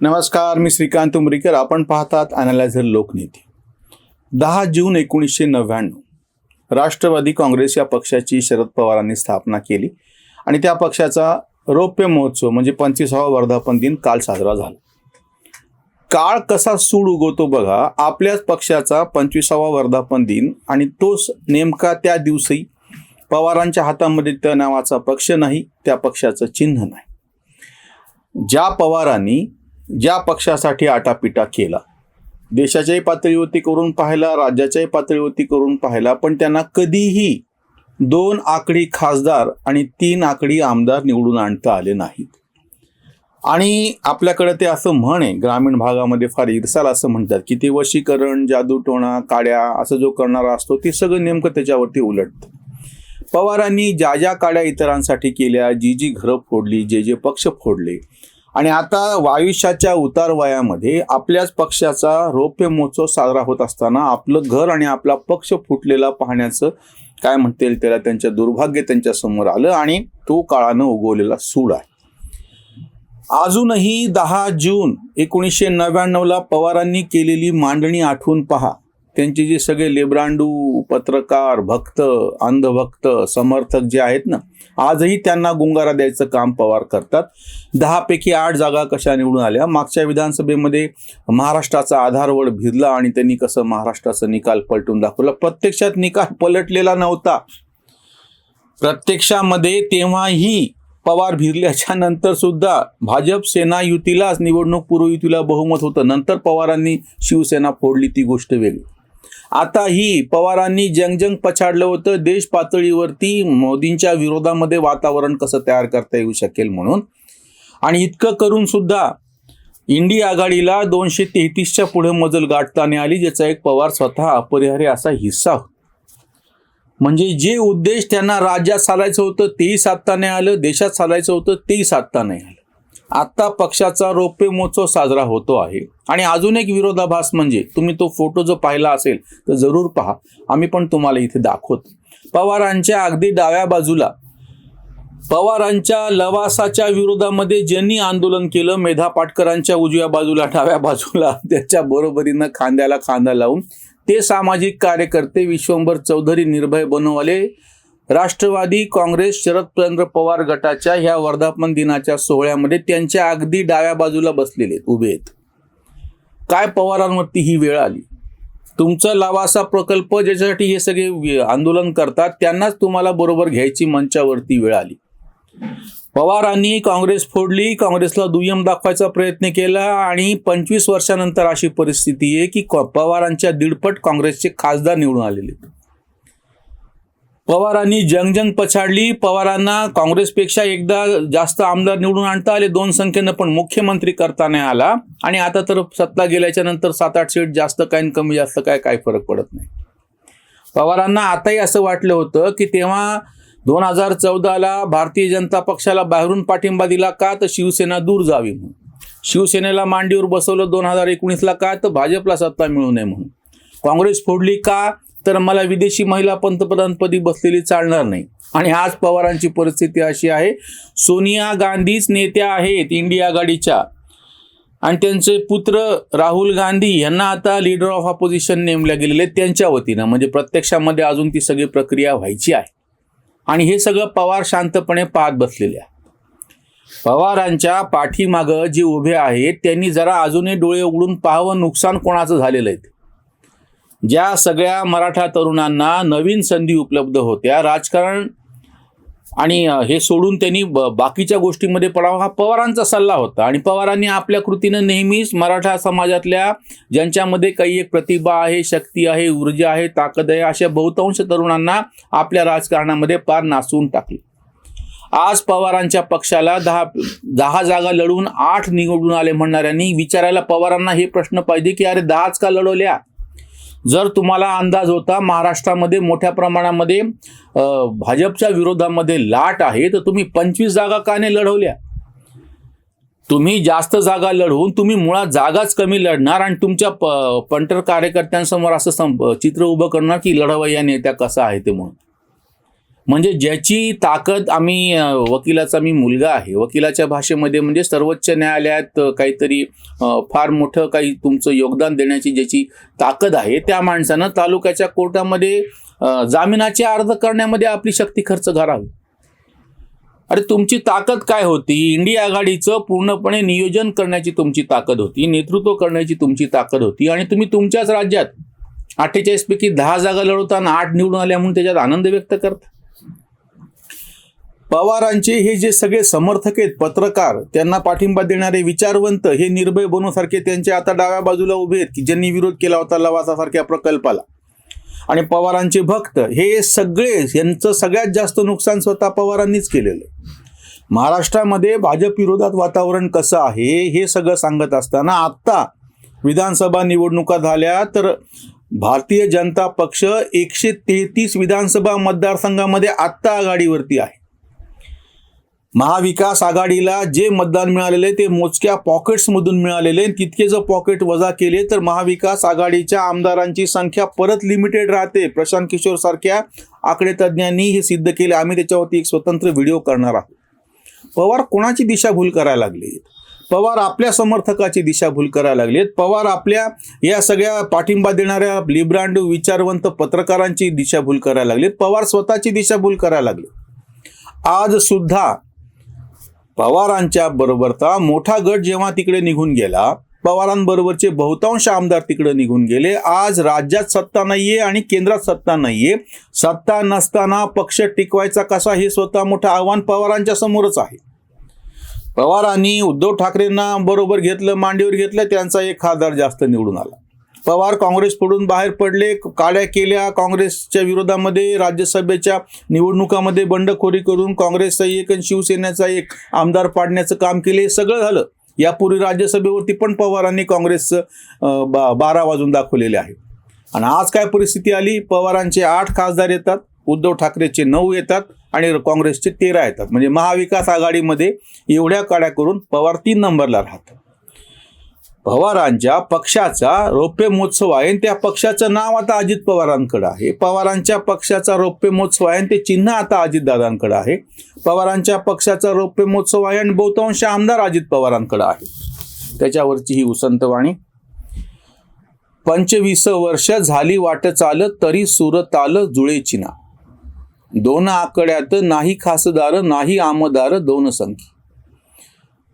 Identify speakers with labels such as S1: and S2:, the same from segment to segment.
S1: नमस्कार मी श्रीकांत उमरीकर. आपण पाहतात अनालायझर लोकनीती. दहा जून एकोणीसशे नव्याण्णव राष्ट्रवादी काँग्रेस या पक्षाची शरद पवारांनी स्थापना केली आणि त्या पक्षाचा रौप्य महोत्सव म्हणजे पंचवीसावा वर्धापन दिन काल साजरा झाला. काळ कसा सूड उगवतो बघा आपल्याच पक्षाचा पंचवीसावा वर्धापन दिन आणि तोच नेमका त्या दिवशी पवारांच्या हातामध्ये त्या नावाचा पक्ष नाही त्या पक्षाचं चिन्ह नाही. ज्या पवारांनी ज्या पक्षासाठी आटापिटा केला. देशाच्याही पातळीवरती करून पाहिला राज्याच्याही पातळीवरती करून पाहिला पण त्यांना कधीही दोन आकडी खासदार आणि तीन आकडी आमदार निवडून आणता आले नाहीत. आणि आपल्याकडे ते असं म्हण आहे ग्रामीण भागामध्ये फार इरसाल असं म्हणतात की ते वशीकरण जादूटोणा काड्या असं जो करणारा असतो ते सगळं नेमकं त्याच्यावरती उलटतं. पवारांनी ज्या ज्या काड्या इतरांसाठी केल्या जी जी घरं फोडली जे जे पक्ष फोडले आणि आता आयुष्याच्या उतार वयामध्ये आपल्याच पक्षाचा रौप्य महोत्सव साजरा होत असताना आपलं घर आणि आपला पक्ष फुटलेला पाहण्याचं काय म्हणता येईल त्याला त्यांच्या दुर्भाग्य त्यांच्यासमोर आलं आणि तो काळानं उगवलेला सूड आहे. अजूनही दहा जून एकोणीसशे नव्याण्णवला पवारांनी केलेली मांडणी आठवून पहा. त्यांचे जे सगळे लेब्रांडू पत्रकार भक्त अंधभक्त समर्थक जे आहेत ना आजही त्यांना गुंगारा द्यायचं काम पवार करतात. दहापैकी आठ जागा कशा निवडून आल्या? मागच्या विधानसभेमध्ये महाराष्ट्राचा आधारवड भिरला आणि त्यांनी कसं महाराष्ट्राचा निकाल पलटून दाखवला? प्रत्यक्षात निकाल पलटलेला नव्हता. प्रत्यक्षामध्ये तेव्हाही पवार भिरल्याच्या नंतर सुद्धा भाजप सेना युतीलाच निवडणूक पूर्व युतीला बहुमत होतं. नंतर पवारांनी शिवसेना फोडली ती गोष्ट वेगळी. आता ही पवारांनी जंगजंग पछाडलं होतं. देश पातळीवरती मोदींच्या विरोधामध्ये वातावरण कसं तयार करता येऊ शकेल म्हणून. आणि इतकं करून सुद्धा इंडिया आघाडीला दोनशे तेहतीसच्या पुढे मजल गाठताना आली ज्याचा एक पवार स्वतः अपरिहार्य असा हिस्सा होता. म्हणजे जे उद्देश त्यांना राज्यात चालायचं होतं तेही साधता नाही आलं देशात चालायचं होतं तेही साधता नाही आलं. आता पक्षाचा रौप्य महोत्सव साजरा होतो आहे. आणि अजून एक विरोधाभास म्हणजे तुम्ही तो फोटो जो पाहिला असेल तर जरूर पहा. आम्ही पण तुम्हाला इथे दाखवतो. पवारांच्या अगदी डाव्या बाजूला पवारांच्या लवासाच्या विरोधामध्ये ज्यांनी आंदोलन केलं मेधा पाटकरांच्या उजव्या बाजूला डाव्या बाजूला त्याच्या बरोबरीनं खांद्याला खांदा लावून ते सामाजिक कार्यकर्ते विश्वंभर चौधरी निर्भय बनवले राष्ट्रवादी काँग्रेस शरदचंद्र पवार गटाच्या ह्या वर्धापन दिनाच्या सोहळ्यामध्ये त्यांच्या अगदी डाव्या बाजूला बसलेले उभे आहेत. काय पवारांवरती ही वेळ आली? तुमचा लावासा प्रकल्प ज्याच्यासाठी हे सगळे आंदोलन करतात त्यांनाच तुम्हाला बरोबर घ्यायची मंचावरती वेळ आली. पवारांनी काँग्रेस फोडली काँग्रेसला दुय्यम दाखवायचा प्रयत्न केला आणि पंचवीस वर्षानंतर अशी परिस्थिती आहे की पवारांच्या दीडपट काँग्रेसचे खासदार निवडून आलेले आहेत. पवारांनी जंगजंग पछाडली. पवारांना काँग्रेसपेक्षा एकदा जास्त आमदार निवडून आणता आले. दोन संख्येनं पण मुख्यमंत्री करता नाही आला. आणि आता तर सत्ता गेल्याच्यानंतर सात आठ सीट जास्त काय कमी जास्त काय काय फरक पडत नाही. पवारांना आताही असं वाटलं होतं की तेव्हा दोन हजार चौदाला भारतीय जनता पक्षाला बाहेरून पाठिंबा दिला का तर शिवसेना दूर जावी म्हणून. शिवसेनेला मांडीवर बसवलं दोन हजार एकोणीसला का तर भाजपला सत्ता मिळू नये म्हणून. काँग्रेस फोडली का? तर मला विदेशी महिला पंतप्रधानपदी बसलेली चालणार नाही. आणि आज पवारांची परिस्थिती अशी आहे सोनिया गांधीच नेत्या आहेत इंडिया आघाडीच्या. आणि त्यांचे पुत्र राहुल गांधी यांना आता लीडर ऑफ ऑपोजिशन नेमल्या गेलेले आहेत त्यांच्या वतीनं. म्हणजे प्रत्यक्षामध्ये अजून ती सगळी प्रक्रिया व्हायची आहे. आणि हे सगळं पवार शांतपणे पाहत बसलेले आहे पवारांच्या पाठीमागं जे उभे आहेत त्यांनी जरा अजूनही डोळे उघडून पाहावं नुकसान कोणाचं झालेलं आहे ज्या सगळ्या मराठा तरुणांना नवीन संधी उपलब्ध होत्या राजकारण आणि हे सोडून त्यांनी ब- बाकीच्या गोष्टींमध्ये पडावा हा पवारांचा सल्ला होता. आणि पवारांनी आपल्या कृतीनं नेहमीच मराठा समाजातल्या ज्यांच्यामध्ये काही एक प्रतिभा आहे शक्ती आहे ऊर्जा आहे ताकद आहे अशा बहुतांश तरुणांना आपल्या राजकारणामध्ये पार नाचवून टाकले. आज पवारांच्या पक्षाला दहा दहा जागा लढवून आठ निवडून आले म्हणणाऱ्यांनी विचारायला पवारांना हे प्रश्न पाहिजे की अरे दहाच का लढवल्या? जर तुम्हाला अंदाज होता महाराष्ट्रामध्ये मोठ्या प्रमाणामध्ये भाजपच्या विरोधामध्ये लाट आहे तर तुम्ही पंचवीस जागा का नाही लढवल्या? तुम्ही जास्त जागा लढवून तुम्ही मुळात जागाच कमी लढणार आणि तुमच्या प पंटर कार्यकर्त्यांसमोर असं सं चित्र उभं करणार की लढवय्या या नेत्या कसा आहे ते म्हणून. म्हणजे ज्याची ताकद आम्ही वकिलाचा मी मुलगा आहे. वकिलाच्या भाषेमध्ये म्हणजे सर्वोच्च न्यायालयात काहीतरी फार मोठं काही तुमचं योगदान देण्याची ज्याची ताकद आहे त्या माणसानं तालुक्याच्या कोर्टामध्ये जामिनाचे अर्ज करण्यामध्ये आपली शक्ती खर्च करावी अरे तुमची ताकद काय होती? इंडिया आघाडीचं पूर्णपणे नियोजन करण्याची तुमची ताकद होती नेतृत्व करण्याची तुमची ताकद होती आणि तुम्ही तुमच्याच राज्यात अठ्ठेचाळीस पैकी दहा जागा लढवताना आठ निवडून आल्या म्हणून त्याच्यात आनंद व्यक्त करता. पवारांचे हे जे सगळे समर्थक आहेत पत्रकार त्यांना पाठिंबा देणारे विचारवंत हे निर्भय बनूसारखे त्यांचे आता डाव्या बाजूला उभे आहेत की ज्यांनी विरोध केला होता लवासासारख्या प्रकल्पाला आणि पवारांचे भक्त हे सगळे यांचं सगळ्यात जास्त नुकसान स्वतः पवारांनीच केलेलं आहे. महाराष्ट्रामध्ये भाजप विरोधात वातावरण कसं आहे हे सगळं सांगत असताना आत्ता विधानसभा निवडणुका झाल्या तर भारतीय जनता पक्ष एकशे तेहतीस विधानसभा मतदारसंघामध्ये आत्ता आघाडीवरती आहे महाविकास आघाडीला जे मतदान मिळालेले ते मोजक्या पॉकेट्समधून मिळालेले तितके जर पॉकेट वजा केले तर महाविकास आघाडीच्या आमदारांची संख्या परत लिमिटेड राहते. प्रशांत किशोर सारख्या आकडे तज्ज्ञांनी हे सिद्ध केले. आम्ही त्याच्यावरती एक स्वतंत्र व्हिडिओ करणार आहोत. पवार कोणाची दिशाभूल करायला लागली? पवार आपल्या समर्थकाची दिशाभूल करायला लागलेत पवार आपल्या या सगळ्या पाठिंबा देणाऱ्या लिब्रांड विचारवंत पत्रकारांची दिशाभूल करायला लागलेत पवार स्वतःची दिशाभूल करायला लागले. आज सुद्धा पवारांच्या बरोबरचा मोठा गट जेव्हा तिकडे निघून गेला पवारांबरोबरचे बहुतांश आमदार तिकडे निघून गेले. आज राज्यात सत्ता नाहीये आणि केंद्रात सत्ता नाहीये. सत्ता नसताना पक्ष टिकवायचा कसा हे स्वतः मोठं आव्हान पवारांच्या समोरच आहे. पवारांनी उद्धव ठाकरेंना बरोबर घेतलं मांडीवर घेतलं त्यांचा एक खासदार जास्त निवडून आला. पवार काँग्रेस पडून बाहेर पडले काड्या केल्या. काँग्रेसच्या विरोधामध्ये राज्यसभेच्या निवडणुकामध्ये बंडखोरी करून काँग्रेसचा एक आणि शिवसेनेचा एक आमदार पाडण्याचं काम केले हे सगळं झालं. यापूर्वी राज्यसभेवरती पण पवारांनी काँग्रेसचं बा बारा वाजून दाखवलेले आहे. आणि आज काय परिस्थिती आली? पवारांचे आठ खासदार येतात उद्धव ठाकरेचे नऊ येतात आणि काँग्रेसचे तेरा येतात. म्हणजे महाविकास आघाडीमध्ये एवढ्या काड्या करून पवार तीन नंबरला राहतात. पवारांच्या पक्षाचा रौप्य महोत्सव आहे आणि त्या पक्षाचं नाव आता अजित पवारांकडे आहे. पवारांच्या पक्षाचा रौप्य महोत्सव आहे आणि ते चिन्ह आता अजितदादांकडे आहे. पवारांच्या पक्षाचा रौप्य महोत्सव आहे आणि बहुतांश आमदार अजित पवारांकडे आहे. त्याच्यावरची ही उसंतवाणी पंचवीस वर्ष झाली वाट चालत तरी सुरत आलं जुळे चिना. दोन आकड्यात नाही खासदार नाही आमदार दोन संख्या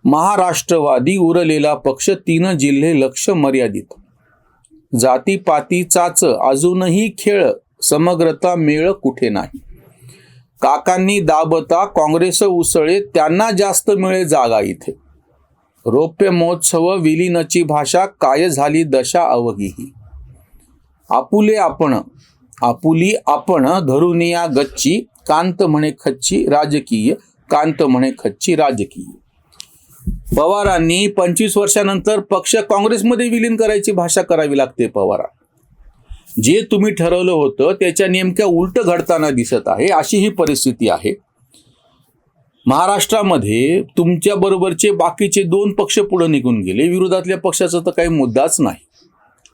S1: महाराष्ट्रवादी उरलेला पक्ष तीन जिल्हे लक्ष मर्यादित. जातीपातीचाच अजूनही खेळ समग्रता मेळ कुठे नाही. काकांनी दाबता काँग्रेस उसळे त्यांना जास्त मिळे जागा इथे. रौप्य महोत्सव विलीनची भाषा काय झाली दशा अवघीही. आपुले आपण आपुली आपण धरुनिया गच्ची कांत म्हणे खच्ची राजकीय कांत म्हणे खच्ची राजकीय. पवारांनी पंचवीस वर्षानंतर पक्ष काँग्रेसमध्ये विलीन करायची भाषा करावी लागते पवारा जे तुम्ही ठरवलं होतं त्याच्या नेमक्या उलट घडताना दिसत आहे अशी ही परिस्थिती आहे. महाराष्ट्रामध्ये तुमच्या बरोबरचे बाकीचे दोन पक्ष पुढे निघून गेले विरोधातल्या पक्षाचा तर काही मुद्दाच नाही.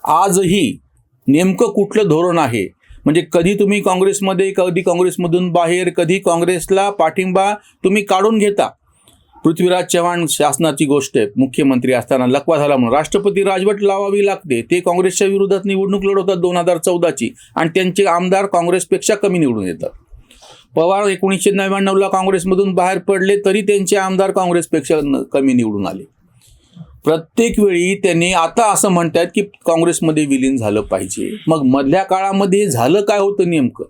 S1: आजही नेमकं कुठलं धोरण आहे? म्हणजे कधी तुम्ही काँग्रेसमध्ये कधी काँग्रेसमधून बाहेर कधी काँग्रेसला पाठिंबा तुम्ही काढून घेता? पृथ्वीराज चव्हाण शासनाची गोष्ट आहे. मुख्यमंत्री असताना लकवा झाला म्हणून. राष्ट्रपती राजवट लावावी लागते. ते काँग्रेसच्या विरोधात निवडणूक लढवतात दोन हजार चौदाची. आणि त्यांचे आमदार काँग्रेसपेक्षा कमी निवडून येतात. पवार एकोणीसशे नव्याण्णवला काँग्रेसमधून बाहेर पडले तरी त्यांचे आमदार काँग्रेसपेक्षा न- कमी निवडून आले. प्रत्येक वेळी त्यांनी आता असं म्हणतात की काँग्रेसमध्ये विलीन झालं पाहिजे. मग मधल्या काळामध्ये झालं काय होतं नेमकं?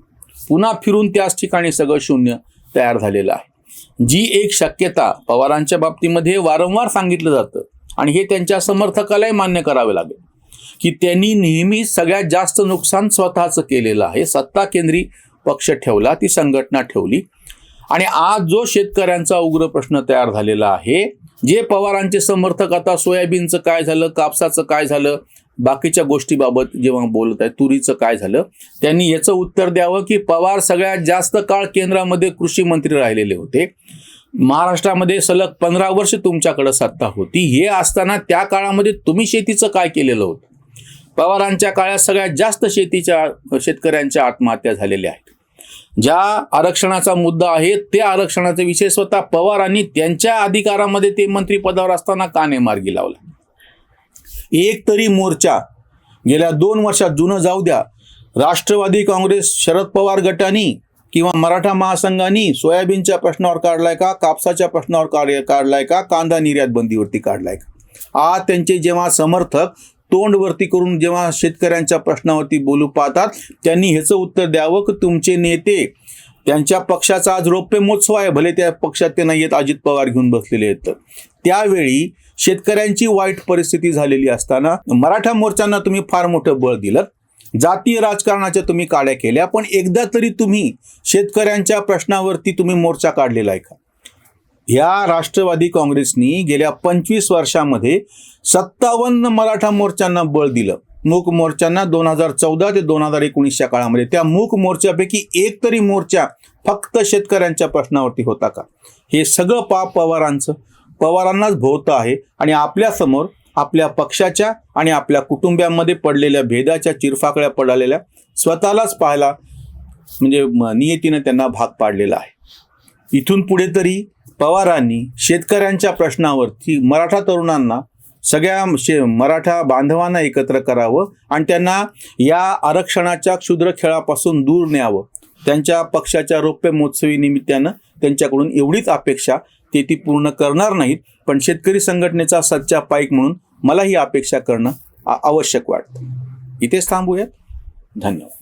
S1: पुन्हा फिरून त्याच ठिकाणी सगळं शून्य तयार झालेलं आहे. जी एक शक्यता पवारांच्या बाबतीमध्ये वारंवार सांगितलं जातं आणि हे त्यांच्या समर्थकालाही मान्य करावे लागेल की त्यांनी नेहमी सगळ्यात जास्त नुकसान स्वतःचं केलेलं आहे सत्ता केंद्री पक्ष ठेवला ती संघटना ठेवली. आणि आज जो शेतकऱ्यांचा उग्र प्रश्न तयार झालेला आहे जे पवारांचे समर्थक आता सोयाबीनचं काय झालं कापसाचं काय झालं बाकीच्या गोष्टीबाबत जेव्हा बोलत आहे तुरीचं काय झालं त्यांनी याचं उत्तर द्यावं की पवार सगळ्यात जास्त काळ केंद्रामध्ये कृषी मंत्री राहिलेले होते. महाराष्ट्रामध्ये सलग पंधरा वर्ष तुमच्याकडे सत्ता होती. हे असताना त्या काळामध्ये तुम्ही शेतीचं काय केलेलं होतं? पवारांच्या काळात सगळ्यात जास्त शेतीच्या शेतकऱ्यांच्या आत्महत्या झालेल्या आहेत. ज्या आरक्षणाचा मुद्दा आहे त्या आरक्षणाचा विषय स्वतः पवारांनी त्यांच्या अधिकारामध्ये ते मंत्रिपदावर असताना का नाही मार्गी लावला. एक तरी मोर्चा गेल्या दोन वर्षात जुनं जाऊ द्या. राष्ट्रवादी काँग्रेस शरद पवार गटानी किंवा मराठा महासंघानी सोयाबीनच्या प्रश्नावर काढलाय का कापसाच्या प्रश्नावर काढ- काढलाय का कांदा निर्यात बंदीवरती काढलाय का? आज त्यांचे जेव्हा समर्थक तोंडवरती करून जेव्हा शेतकऱ्यांच्या प्रश्नावरती बोलू पाहतात त्यांनी ह्याचं उत्तर द्यावं की तुमचे नेते त्यांच्या पक्षाचा आज रौप्य महोत्सव आहे. भले त्या पक्षात ते नाही आहेत अजित पवार घेऊन बसलेले आहेत. त्यावेळी शेतकऱ्यांची वाईट परिस्थिती झालेली असताना मराठा मोर्चांना तुम्ही फार मोठं बळ दिलं. जातीय राजकारणाच्या तुम्ही काड्या केल्या पण एकदा तरी तुम्ही शेतकऱ्यांच्या प्रश्नावरती तुम्ही मोर्चा काढलेला आहे का? ह्या राष्ट्रवादी काँग्रेसनी गेल्या पंचवीस वर्षामध्ये सत्तावन्न मराठा मोर्चांना बळ दिलं. मूक मोर्चांना दोन हजार चौदा ते दोन हजार एकोणीसच्या काळामध्ये. त्या मूक मोर्चापैकी एक तरी मोर्चा फक्त शेतकऱ्यांच्या प्रश्नावरती होता का? हे सगळं पाप पवारांचं. पवारांनाच भोवतं आहे आणि आपल्यासमोर आपल्या पक्षाच्या आणि आपल्या कुटुंबियांमध्ये पडलेल्या भेदाच्या चिरफाकड्या पडलेल्या स्वतःलाच पाहायला म्हणजे नियतीनं त्यांना भाग पाडलेला आहे. इथून पुढे तरी पवारांनी शेतकऱ्यांच्या प्रश्नावरती मराठा तरुणांना सगळ्या शे मराठा बांधवांना एकत्र करावं आणि त्यांना या आरक्षणाच्या क्षुद्र खेळापासून दूर न्यावं. त्यांच्या पक्षाच्या रौप्य महोत्सवी निमित्तानं त्यांच्याकडून एवढीच अपेक्षा ते ती पूर्ण करणार नाहीत पण शेतकरी संघटनेचा सच्चा पाईक म्हणून मला ही अपेक्षा करणं आवश्यक वाटतं. इथेच थांबूयात. धन्यवाद.